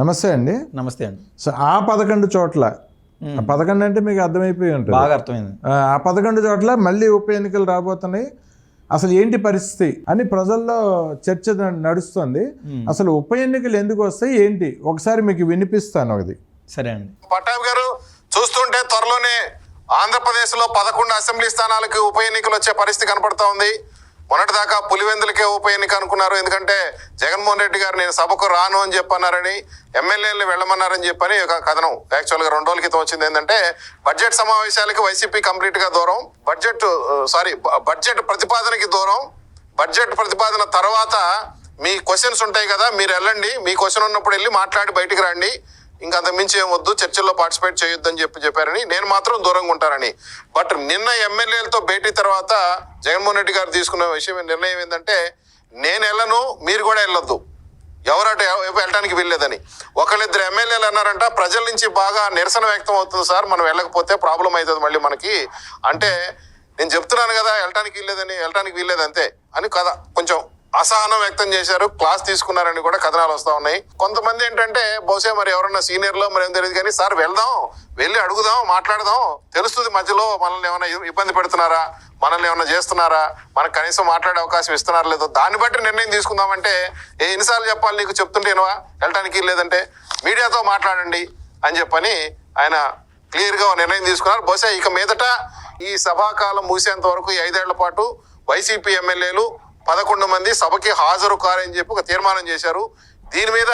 నమస్తే అండి. నమస్తే అండి. సో ఆ పదకొండు చోట్ల ఆ పదకొండు అంటే మీకు అర్థమైపోయి ఉంటుంది. బాగా అర్థమైంది. ఆ పదకొండు చోట్ల మళ్ళీ ఉప ఎన్నికలు రాబోతున్నాయి. అసలు ఏంటి పరిస్థితి అని ప్రజల్లో చర్చ నడుస్తుంది. అసలు ఉప ఎన్నికలు ఎందుకు వస్తాయి ఏంటి? ఒకసారి మీకు వినిపిస్తాను అది సరే అండి. పట్టాభి గారు చూస్తుంటే త్వరలోనే ఆంధ్రప్రదేశ్లో పదకొండు అసెంబ్లీ స్థానాలకు ఉప ఎన్నికలు వచ్చే పరిస్థితి కనపడతా ఉంది. మొన్నటిదాకా పులివెందులకే ఉప ఎన్నిక అనుకున్నారు. ఎందుకంటే జగన్మోహన్ రెడ్డి గారు నేను సభకు రాను అని చెప్పన్నారని ఎమ్మెల్యేలు వెళ్ళమన్నారని చెప్పని ఒక కథనం. యాక్చువల్గా రెండు రోజుల క్రితం వచ్చింది ఏంటంటే బడ్జెట్ సమావేశాలకి వైసీపీ కంప్లీట్గా దూరం బడ్జెట్ సారీ బడ్జెట్ ప్రతిపాదనకి దూరం బడ్జెట్ ప్రతిపాదన తర్వాత మీ క్వశ్చన్స్ ఉంటాయి కదా మీరు వెళ్ళండి మీ క్వశ్చన్ ఉన్నప్పుడు వెళ్ళి మాట్లాడి బయటికి రండి. ఇంకా అంత మించి ఏం వద్దు చర్చల్లో పార్టిసిపేట్ చేయొద్దని చెప్పి చెప్పారని నేను మాత్రం దూరంగా ఉంటారని. బట్ నిన్న ఎమ్మెల్యేలతో భేటీ తర్వాత జగన్మోహన్ రెడ్డి గారు తీసుకున్న విషయం నిర్ణయం ఏంటంటే నేను వెళ్ళను మీరు కూడా వెళ్ళొద్దు. ఎవరట వెళ్ళడానికి వెళ్ళటానికి వీల్లేదని. ఒకళ్ళిద్దరు ఎమ్మెల్యేలు అన్నారంట ప్రజల నుంచి బాగా నిరసన వ్యక్తం అవుతుంది సార్ మనం వెళ్ళకపోతే ప్రాబ్లం అవుతుంది మళ్ళీ మనకి. అంటే నేను చెప్తున్నాను కదా వెళ్ళటానికి వీల్లేదని వెళ్ళటానికి వీల్లేదు అంతే అని కదా కొంచెం అసహనం వ్యక్తం చేశారు క్లాస్ తీసుకున్నారని కూడా కథనాలు వస్తా ఉన్నాయి. కొంతమంది ఏంటంటే బహుశా మరి ఎవరన్నా సీనియర్లో మరి ఏం తెలియదు కానీ సార్ వెళ్దాం వెళ్ళి అడుగుదాం మాట్లాడదాం తెలుస్తుంది మధ్యలో మనల్ని ఏమైనా ఇబ్బంది పెడుతున్నారా మనల్ని ఏమైనా చేస్తున్నారా మనకు కనీసం మాట్లాడే అవకాశం ఇస్తున్నారా లేదో దాన్ని బట్టి నిర్ణయం తీసుకుందామంటే ఏ ఎన్నిసార్లు చెప్పాలి నీకు చెప్తుంటేనవా వెళ్ళటానికి లేదంటే మీడియాతో మాట్లాడండి అని చెప్పని ఆయన క్లియర్గా నిర్ణయం తీసుకున్నారు. బహుశా ఇక మీదట ఈ సభాకాలం ముగిసేంత వరకు ఈ ఐదేళ్ళ పాటు వైసీపీ ఎమ్మెల్యేలు పదకొండు మంది సభకి హాజరు కారని చెప్పి ఒక తీర్మానం చేశారు. దీని మీద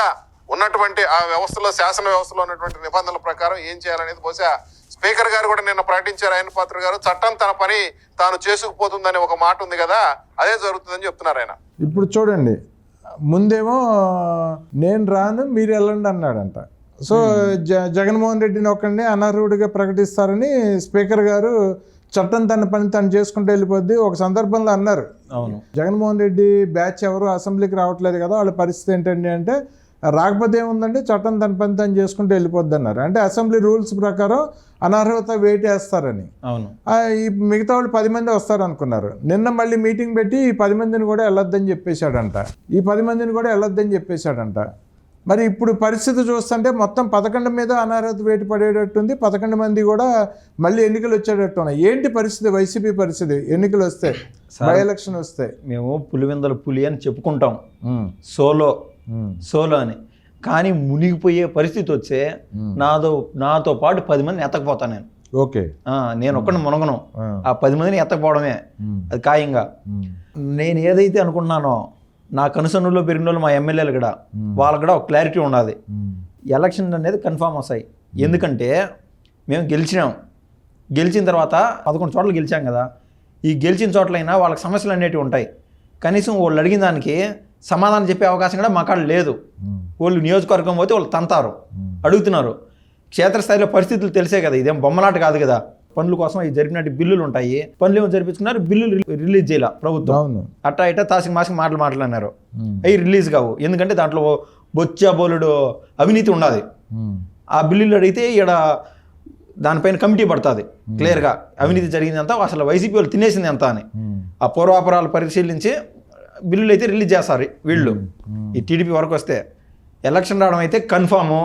ఉన్నటువంటి ఆ వ్యవస్థలో శాసన వ్యవస్థలో ఉన్నటువంటి నిబంధనల ప్రకారం ఏం చేయాలనేది బహుశా స్పీకర్ గారు కూడా నిన్న ప్రకటించారు ఆయన పాత్ర గారు. చట్టం తన పని తాను చేసుకుపోతుందని ఒక మాట ఉంది కదా అదే జరుగుతుందని చెప్తున్నారు ఆయన. ఇప్పుడు చూడండి ముందేమో నేను రాను మీరు వెళ్ళండి అన్నాడంట. సో జ జగన్మోహన్ రెడ్డిని ఒక్కడిని అనర్హుడిగా ప్రకటిస్తారని స్పీకర్ గారు చట్టం తన పని తను చేసుకుంటూ వెళ్ళిపోద్ది. ఒక సందర్భంలో అన్నారు. అవును. జగన్మోహన్ రెడ్డి బ్యాచ్ ఎవరు అసెంబ్లీకి రావట్లేదు కదా వాళ్ళ పరిస్థితి ఏంటండి అంటే రాకపోతే ఏముందంటే చట్టం తన పని తను చేసుకుంటూ వెళ్ళిపోద్ది అన్నారు. అంటే అసెంబ్లీ రూల్స్ ప్రకారం అనర్హత వెయిట్ వేస్తారని అవును. ఈ మిగతా వాళ్ళు పది మంది వస్తారు అనుకున్నారు నిన్న మళ్ళీ మీటింగ్ పెట్టి ఈ పది మందిని కూడా వెళ్ళొద్దని చెప్పేశాడంట. ఈ పది మందిని కూడా వెళ్ళొద్దని చెప్పేశాడంట. మరి ఇప్పుడు పరిస్థితి చూస్తుంటే మొత్తం పదకొండు మీద అనర్హత వేటు పడేటట్టుంది. పదకొండు మంది కూడా మళ్ళీ ఎన్నికలు వచ్చేటట్టు ఉన్నాయి. ఏంటి పరిస్థితి? వైసీపీ పరిస్థితి? ఎన్నికలు వస్తే బై ఎలక్షన్ వస్తే మేము పులివెందల పులి అని చెప్పుకుంటాం. సోలో. సోలో అని. కానీ మునిగిపోయే పరిస్థితి వచ్చే నాతో నాతో పాటు పది మందిని ఎత్తకపోతాను నేను. ఓకే. నేను ఒక్కడిని మునగను. ఆ. పది మందిని ఎత్తకపోవడమే. అది ఖాయంగా. నేను ఏదైతే అనుకుంటున్నానో నా కనుసన్నులో పెరిగిన వాళ్ళు మా ఎమ్మెల్యేలు కూడా వాళ్ళకి కూడా ఒక క్లారిటీ ఉండాలి. ఎలక్షన్ అనేది కన్ఫామ్ వస్తాయి. ఎందుకంటే మేము గెలిచినాం. గెలిచిన తర్వాత పదకొండు చోట్ల గెలిచాం కదా. ఈ గెలిచిన చోట్లైనా వాళ్ళకి సమస్యలు అనేటివి ఉంటాయి. కనీసం వాళ్ళు అడిగిన దానికి సమాధానం చెప్పే అవకాశం కూడా మా కాడ లేదు. వాళ్ళు నియోజకవర్గం పోతే వాళ్ళు తంతారు. అడుగుతున్నారు. క్షేత్రస్థాయిలో పరిస్థితులు తెలిసే కదా. ఇదేం బొమ్మలాట కాదు కదా. పనుల కోసం అవి జరిపినట్టు బిల్లులు ఉంటాయి. పనులు ఏమో జరిపించుకున్నారు బిల్లులు రిలీజ్ చేయాల ప్రభుత్వం. అట్టా ఇట్టా తాసిక మాసిక మాటలు మాట్లాడినారు. అవి రిలీజ్ కావు. ఎందుకంటే దాంట్లో బొచ్చా బోలుడు అవినీతి ఉండాలి. ఆ బిల్లులు అడిగితే ఇక్కడ దానిపైన కమిటీ పడుతుంది క్లియర్గా. అవినీతి జరిగింది ఎంత అసలు వైసీపీ వాళ్ళు తినేసింది ఎంత అని. ఆ పూర్వాపరాలు పరిశీలించి బిల్లులు అయితే రిలీజ్ చేస్తారు వీళ్ళు. ఈ టీడీపీ వరకు వస్తే ఎలక్షన్ రావడం అయితే కన్ఫాము.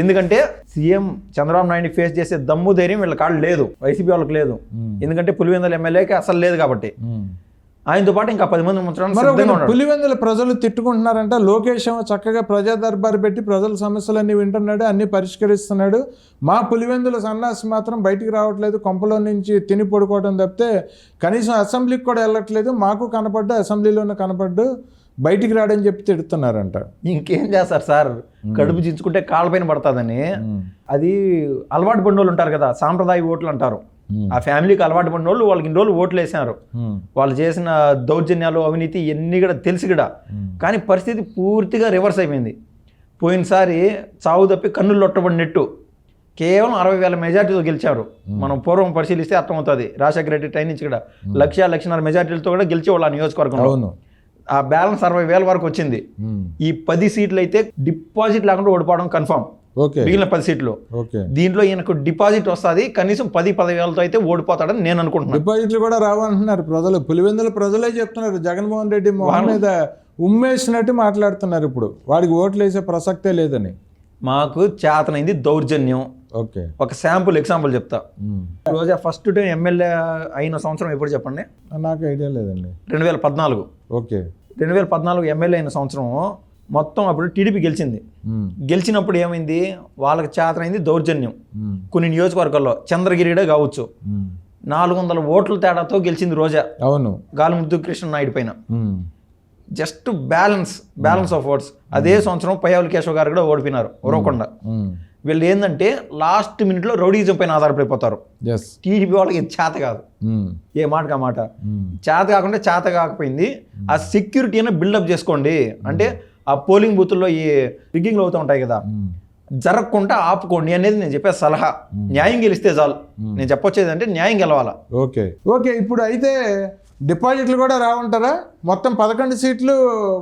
ఎందుకంటే సీఎం చంద్రబాబు నాయుడు ఫేస్ చేసే దమ్ము ధైర్యం వీళ్ళ కాళ్ళు లేదు. వైసీపీ వాళ్ళకి లేదు. ఎందుకంటే పులివెందుల ఎమ్మెల్యేకి అసలు లేదు కాబట్టి. ఆయనతో పాటు ఇంకా పది మంది ఉంచడానికి పులివెందుల ప్రజలు తిట్టుకుంటున్నారంట. లోకేష్ చక్కగా ప్రజా దర్బారు పెట్టి ప్రజల సమస్యలన్నీ వింటున్నాడు అన్ని పరిష్కరిస్తున్నాడు. మా పులివెందుల సన్నాసి మాత్రం బయటికి రావట్లేదు. కొంపలో నుంచి తిని పడుకోవడం తప్పితే కనీసం అసెంబ్లీకి కూడా వెళ్ళట్లేదు. మాకు కనపడ్డు అసెంబ్లీలోనే కనపడ్డు. బయటికి రాడని చెప్పి తిడుతున్నారంట. ఇంకేం చేస్తారు సార్? కడుపు చించుకుంటే కాళ్ళపైన పడుతుందని. అది అలవాటు పడిన ఉంటారు కదా సాంప్రదాయ ఓట్లు అంటారు. ఆ ఫ్యామిలీకి అలవాటు పడిన వాళ్ళు వాళ్ళకి ఇన్ని రోజులు ఓట్లు వేసినారు వాళ్ళు చేసిన దౌర్జన్యాలు అవినీతి ఇవన్నీ కూడా తెలిసి కూడా. కానీ పరిస్థితి పూర్తిగా రివర్స్ అయిపోయింది. పోయినసారి చావు తప్పి కన్నులు లొట్టబడినట్టు కేవలం అరవై వేల మెజార్టీతో గెలిచారు. మనం పూర్వం పరిశీలిస్తే అర్థమవుతుంది. రాజశేఖర రెడ్డి టైం నుంచి కూడా లక్ష లక్షన్నర మెజార్టీలతో కూడా గెలిచేవాళ్ళు ఆ నియోజకవర్గంలో. ఆ బ్యాలెన్స్ అరవై వేల వరకు వచ్చింది. ఈ పది సీట్లు అయితే డిపాజిట్ లేకుండా ఓడిపోవడం కన్ఫర్మ్ ఓకే. మిగిలిన పది సీట్లు. ఓకే. దీంట్లో ఈయనకు డిపాజిట్ వస్తుంది కనీసం పది పదివేలతో అయితే ఓడిపోతాడని నేను అనుకుంటున్నాను. డిపాజిట్లు కూడా రావంటున్నారు ప్రజలు. పులివెందుల ప్రజలే చెప్తున్నారు. జగన్మోహన్ రెడ్డి మొహం మీద ఉమ్మేసినట్టు మాట్లాడుతున్నారు ఇప్పుడు. వాడికి ఓట్లు వేసే ప్రసక్తే లేదని. మాకు చేతనైంది దౌర్జన్యం. ఓకే. ఒక శాంపుల్ ఎగ్జాంపుల్ చెప్తా. రోజా ఫస్ట్ టైం ఎమ్మెల్యే అయిన సంవత్సరం ఎప్పుడు చెప్పండి? నాకు ఐడియా లేదండి. రెండు వేల పద్నాలుగు. ఓకే. రెండు వేల పద్నాలుగు ఎమ్మెల్యే అయిన సంవత్సరం మొత్తం అప్పుడు టీడీపీ గెలిచింది. గెలిచినప్పుడు ఏమైంది? వాళ్ళకి చేతనైంది దౌర్జన్యం. కొన్ని నియోజకవర్గాల్లో చంద్రగిరిడే కావచ్చు. నాలుగు వందల ఓట్ల తేడాతో గెలిచింది రోజా. అవును. గాలిముద్దు కృష్ణ నాయుడు పైన. Just balance balance of votes. అదే సంవత్సరం పయ్యావుల కేశవ్ గారు కూడా ఓడిపోయినారు. ఉరవకొండ. వీళ్ళు ఏంటంటే లాస్ట్ మినిట్లో రౌడీజం పైన ఆధారపడిపోతారు. టీడీపీ వాళ్ళకి ఇది చేత కాదు. ఉమ్. ఏ మాటకి ఆ మాట? ఉమ్. చేత కాకుండా చేత కాకపోయింది. ఆ సెక్యూరిటీ అయినా బిల్డప్ చేసుకోండి. అంటే ఆ పోలింగ్ బూతుల్లో ఈ రిగ్గింగ్లు అవుతూ ఉంటాయి కదా. జరగకుండా ఆపుకోండి అనేది నేను చెప్పే సలహా. న్యాయం గెలిస్తే చాలు. నేను చెప్పొచ్చేది అంటే న్యాయం గెలవాలా. ఓకే ఓకే ఇప్పుడు అయితే డిపాజిట్లు కూడా రావంటారా? మొత్తం పదకొండు సీట్లు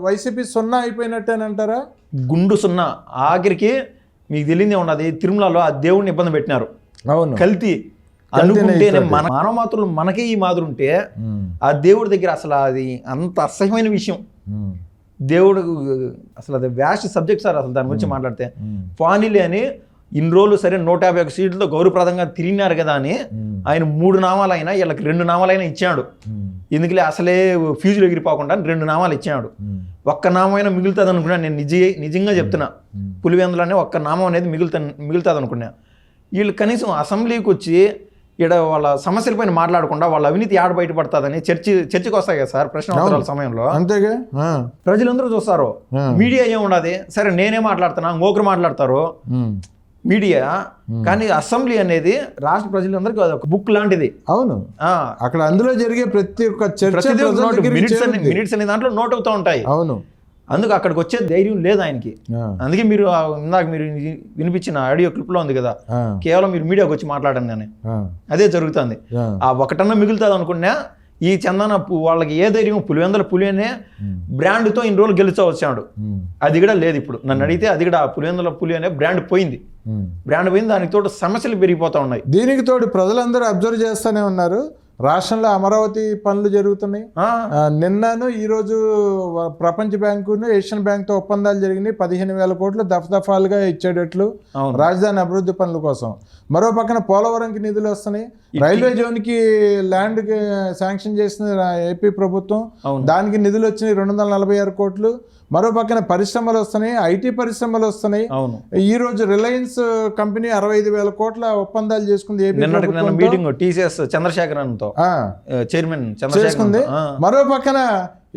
వైసీపీ సున్నా అయిపోయినట్టేనంటారా? గుండు సున్నా. ఆఖరికి మీకు తెలియదే ఉన్నది తిరుమలలో ఆ దేవుడిని ఇబ్బంది పెట్టినారు అవును కల్తీ అనుకుంటేనే మన మానవ మాత్రులు మనకే ఈ మాదిరి ఉంటే. ఆ దేవుడి దగ్గర అసలు అది అంత అసహ్యమైన విషయం. దేవుడు అసలు అది వ్యాస్ట్ సబ్జెక్ట్ సార్ అసలు దాని గురించి మాట్లాడితే. ఫానిలే అని ఇన్ని రోజులు సరే నూట యాభై ఒక సీట్లతో గౌరవప్రదంగా తిరిగినారు కదా అని. ఆయన మూడు నామాలైనా వీళ్ళకి రెండు నామాలైనా ఇచ్చాడు. ఎందుకులే అసలే ఫీజులు ఎగిరిపోకుండా రెండు నామాలు ఇచ్చాడు. ఒక్క నామైనా మిగులుతుంది అనుకున్నా నేను నిజ నిజంగా చెప్తున్నా పులివెందులనే ఒక్క నామం అనేది మిగులుతా మిగులుతుంది అనుకున్నా వీళ్ళు కనీసం అసెంబ్లీకి వచ్చి ఇక్కడ వాళ్ళ సమస్యలపైన మాట్లాడకుండా వాళ్ళ అవినీతి ఆడ బయటపడుతుందని చర్చ చర్చకు వస్తాయి కదా సార్ ప్రశ్న సమయంలో అంతేగా. ప్రజలందరూ చూస్తారు. మీడియా ఏం ఉండదు సరే నేనే మాట్లాడుతున్నా ఇంకొకరు మాట్లాడతారు. మీడియా కానీ అసెంబ్లీ అనేది రాష్ట్ర ప్రజలందరికీ అది ఒక బుక్ లాంటిది. అవును. ఆ, అక్కడ అందులో జరిగే ప్రతి ఒక్క చర్చ మినిట్స్ అనే దాంట్లో నోట్ అవుతూ ఉంటాయి. అవును. అందుకు అక్కడికి వచ్చే ధైర్యం లేదు ఆయనకి. అందుకే మీరు ఇందాక మీరు వినిపించిన ఆడియో క్లిప్లో ఉంది కదా. కేవలం మీరు మీడియాకి వచ్చి మాట్లాడండి అని. అదే జరుగుతుంది. ఆ. ఒకటన్నా మిగులుతుంది అనుకున్నా ఈ చందన వాళ్ళకి ఏ ధైర్యం? పులివెందల పులి అనే బ్రాండ్తో ఇన్ని రోజులు గెలుచా వచ్చాడు. అది కూడా లేదు ఇప్పుడు. నన్ను అడిగితే అది కూడా ఆ పులివెందుల పులి అనే బ్రాండ్ పోయింది. బ్రాండ్ పోయింది దానికి తోడు సమస్యలు పెరిగిపోతా ఉన్నాయి. దీనికి తోడు ప్రజలందరూ అబ్జర్వ్ చేస్తూనే ఉన్నారు. రాష్ట్రంలో అమరావతి పనులు జరుగుతున్నాయి. నిన్నను ఈరోజు ప్రపంచ బ్యాంకును ఏషియన్ బ్యాంక్తో ఒప్పందాలు జరిగినాయి. పదిహేను వేల కోట్లు దఫదఫాలుగా ఇచ్చేటట్లు. రాజధాని అభివృద్ధి పనుల కోసం. మరో పక్కన పోలవరంకి నిధులు వస్తున్నాయి. రైల్వే జోన్కి ల్యాండ్కి శాంక్షన్ చేసిన ఏపీ ప్రభుత్వం. దానికి నిధులు వచ్చినాయి రెండు వందల నలభై ఆరు కోట్లు. మరో పక్కన పరిశ్రమలు వస్తున్నాయి. ఐటీ పరిశ్రమలు వస్తున్నాయి. అవును. ఈ రోజు రిలయన్స్ కంపెనీ అరవై ఐదు వేల కోట్ల ఒప్పందాలు చేసుకుంది. మీటింగ్ టీసీఎస్ చంద్రశేఖరన్తో ఆ, చైర్మన్ చేసుకుంది. మరో పక్కన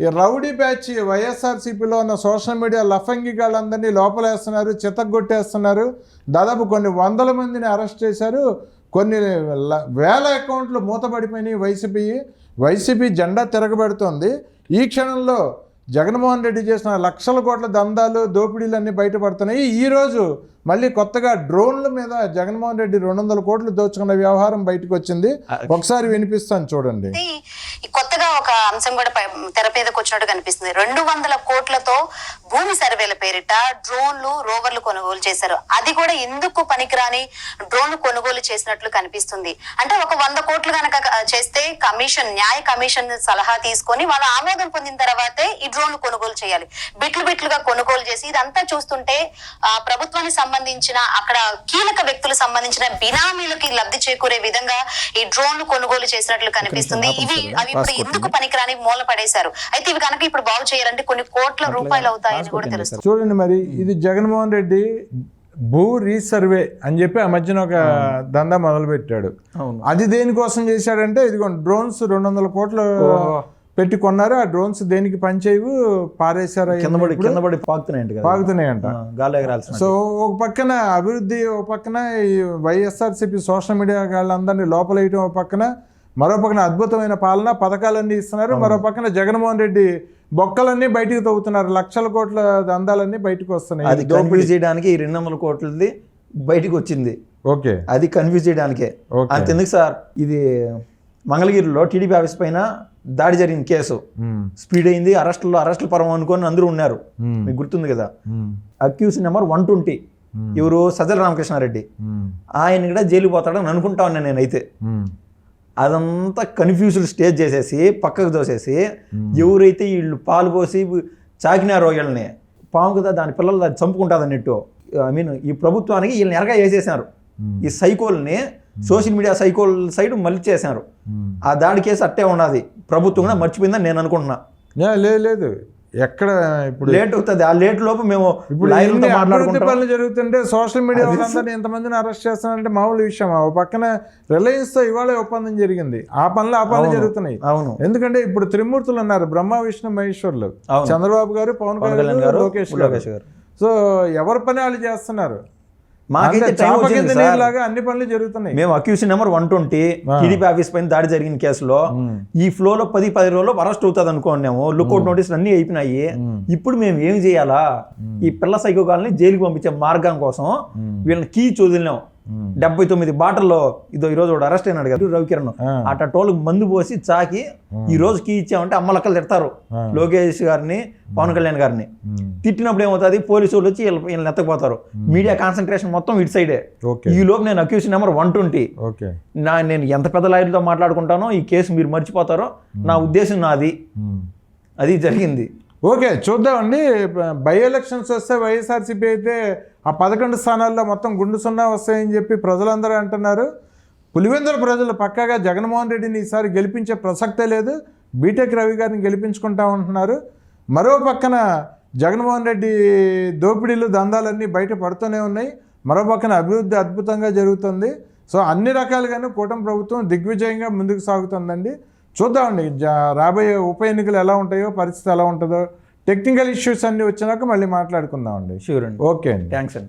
ఈ రౌడీ బ్యాచ్ వైఎస్ఆర్సీపీలో ఉన్న సోషల్ మీడియా లఫంగిగాళ్ళందరినీ లోపలేస్తున్నారు చితగ్గొట్టేస్తున్నారు. దాదాపు కొన్ని వందల మందిని అరెస్ట్ చేశారు. కొన్ని ల- వేల అకౌంట్లు మూతపడిపోయినాయి వైసీపీ. వైసీపీ జెండా తిరగబెడుతోంది. ఈ క్షణంలో జగన్మోహన్ రెడ్డి చేసిన లక్షల కోట్ల దందాలు దోపిడీలు అన్నీ బయటపడుతున్నాయి ఈరోజు మళ్ళీ కొత్తగా డ్రోన్ల మీద జగన్మోహన్ రెడ్డి రెండు వందల కోట్లు దోచుకున్న వ్యవహారం బయటకు వచ్చింది. ఒకసారి వినిపిస్తాను చూడండి. కొత్తగా ఒక అంశం కూడా పై- తెర మీదకి వచ్చినట్టు కనిపిస్తుంది. రెండు వందల కోట్లతో భూమి సర్వేల పేరిట డ్రోన్లు రోవర్లు కొనుగోలు చేశారు. అది కూడా ఎందుకు పనికిరాని డ్రోన్లు కొనుగోలు చేసినట్లు కనిపిస్తుంది. అంటే ఒక వంద కోట్లు కనుక చేస్తే కమిషన్ న్యాయ కమిషన్ సలహా తీసుకొని వాళ్ళ ఆమోదం పొందిన తర్వాతే ఈ డ్రోన్లు కొనుగోలు చేయాలి. బిట్లు బిట్లుగా కొనుగోలు చేసి ఇదంతా చూస్తుంటే ప్రభుత్వానికి సంబంధించిన అక్కడ కీలక వ్యక్తులకు సంబంధించిన బినామీలకి లబ్ధి చేకూరే విధంగా ఈ డ్రోన్లు కొనుగోలు చేసినట్లు కనిపిస్తుంది. ఇవి అవి ఇప్పుడు ఎందుకు పనికిరాని మూల పడేశారు? అయితే ఇవి కనుక ఇప్పుడు బాగు చేయాలంటే కొన్ని కోట్ల రూపాయలు అవుతాయని కూడా తెలుస్తుంది. చూడండి మరి ఇది జగన్మోహన్ రెడ్డి భూ రీసర్వే అని చెప్పి ఆ మధ్యన ఒక దందా మొదలు పెట్టాడు అవును. అది దేనికోసం చేశాడంటే ఇదిగోండి డ్రోన్స్ రెండు వందల కోట్లు పెట్టి కొన్నారు? ఆ డ్రోన్స్ దేనికి పనిచేయవు? పారేశారు పాకుతున్నాయంట గాలి సో ఒక పక్కన అభివృద్ధి ఒక పక్కన ఈ వైఎస్ఆర్సీపీ సోషల్ మీడియా వాళ్ళందరినీ లోపలేయటం ఒక పక్కన మరో పక్కన అద్భుతమైన పాలన పథకాలన్నీ ఇస్తున్నారు. మరో పక్కన జగన్మోహన్ రెడ్డి బొక్కలన్నీ బయటికి తవ్వుతున్నారు. లక్షల కోట్ల దందాలన్నీ బయటకు వస్తున్నాయి. అది చేయడానికి ఈ రెండు వందల కోట్లది బయటికి వచ్చింది. ఓకే. అది కన్ఫ్యూజ్ చేయడానికే. అంతెందుకు సార్? ఇది మంగళగిరిలో టీడీపీ ఆఫీస్ పైన దాడి జరిగిన కేసు. స్పీడ్ అయింది అరెస్టులు అరెస్టుల పరం అనుకొని అందరూ ఉన్నారు. మీకు గుర్తుంది కదా? Accused number one twenty. ఎవరు? సజ్జల రామకృష్ణారెడ్డి. ఆయన కూడా జైలు పోతాడని అనుకుంటా ఉన్నాను నేనైతే అదంతా కన్ఫ్యూజ్డ్ స్టేజ్ చేసేసి పక్కకు దోసేసి ఎవరైతే వీళ్ళు పాలు పోసి చాకినారో వీళ్ళని పాము కదా దాని పిల్లలు దాన్ని చంపుకుంటుంది అన్నట్టు. ఐ మీన్ ఈ ప్రభుత్వానికి వీళ్ళని ఎరగా వేసేసారు ఈ సైకోల్ని సోషల్ మీడియా సైకోల్ సైడ్ మళ్ళీ చేశారు ఆ దాడి కేసు అట్టే ఉన్నది. ప్రభుత్వం కూడా మర్చిపోయిందని నేను అనుకుంటున్నా. లేదు లేదు. ఎక్కడ ఇప్పుడు లేట్ అవుతుంది. ఆ లేట్ లోపు మేము ఇప్పుడు అభివృద్ధి పనులు జరుగుతుంటే సోషల్ మీడియా వాళ్ళందరినీ ఎంతమందిని అరెస్ట్ చేస్తున్నారంటే మామూలు విషయం. ఆ పక్కన రిలయన్స్తో ఇవాళ ఒప్పందం జరిగింది. ఆ పనులు ఆ పనులు జరుగుతున్నాయి. అవును. ఎందుకంటే ఇప్పుడు త్రిమూర్తులు ఉన్నారు బ్రహ్మ విష్ణు మహేశ్వర్లు. చంద్రబాబు గారు పవన్ కళ్యాణ్ గారు లోకేష్ గారు. సో ఎవరి పని వాళ్ళు చేస్తున్నారు? మాకైతే టైం వచ్చింది అన్ని పనులు జరుగుతున్నాయి. మేము accusation number one twenty TDP office పైన దాడి జరిగిన కేసులో ఈ ఫ్లోలో పది పది రోజుల్లో అరెస్ట్ అవుతుంది అనుకున్నాము లుక్అవుట్ నోటీసులు అన్ని అయిపోయినాయి. ఇప్పుడు మేము ఏం చేయాలా? ఈ పిల్ల సైకో కాలనీ జైలుకి పంపించే మార్గం కోసం వీళ్ళని కీ చదిలినాం. డెబ్బై తొమ్మిది బాటల్లో ఇదో ఈ రోజు ఒకడు అరెస్ట్ అయినాడు కదా. రవికిరణ్. అట్ట టోళ్ళకి మందు పోసి చాకి ఈ రోజు కీ ఇచ్చామంటే అమ్మలక్కలు తిడతారు. లోకేష్ గారిని పవన్ కళ్యాణ్ గారిని. తిట్టినప్పుడు ఏమవుతుంది? పోలీసు వాళ్ళు వచ్చి వీళ్ళ- వీళ్ళని ఎత్తకపోతారు. మీడియా కాన్సన్ట్రేషన్ మొత్తం ఇటు సైడే ఈ లోపు నేను accusation number one twenty okay నా నేను ఎంత పెద్ద లాయర్లతో మాట్లాడుకుంటానో ఈ కేసు మీరు మర్చిపోతారో నా ఉద్దేశం నాది. అది జరిగింది. ఓకే చూద్దామండి. బై ఎలక్షన్స్ వస్తే వైఎస్ఆర్సీపీ అయితే ఆ పదకొండు స్థానాల్లో మొత్తం గుండు సున్నా వస్తాయని చెప్పి ప్రజలందరూ అంటున్నారు. పులివెందుల ప్రజలు పక్కాగా జగన్మోహన్ రెడ్డిని ఈసారి గెలిపించే ప్రసక్తే లేదు. బీటెక్ రవి గారిని గెలిపించుకుంటా ఉంటున్నారు. మరో పక్కన జగన్మోహన్ రెడ్డి దోపిడీలు దందాలన్నీ బయట పడుతూనే ఉన్నాయి. మరో పక్కన అభివృద్ధి అద్భుతంగా జరుగుతుంది. సో అన్ని రకాలుగానే కూటమి ప్రభుత్వం దిగ్విజయంగా ముందుకు సాగుతుందండి. చూద్దామండి రాబోయే ఉప ఎన్నికలు ఎలా ఉంటాయో పరిస్థితి ఎలా ఉంటుందో టెక్నికల్ ఇష్యూస్ అన్నీ వచ్చినాక మళ్ళీ మాట్లాడుకుందామండి. షూర్ అండి. ఓకే అండి. థ్యాంక్స్ అండి.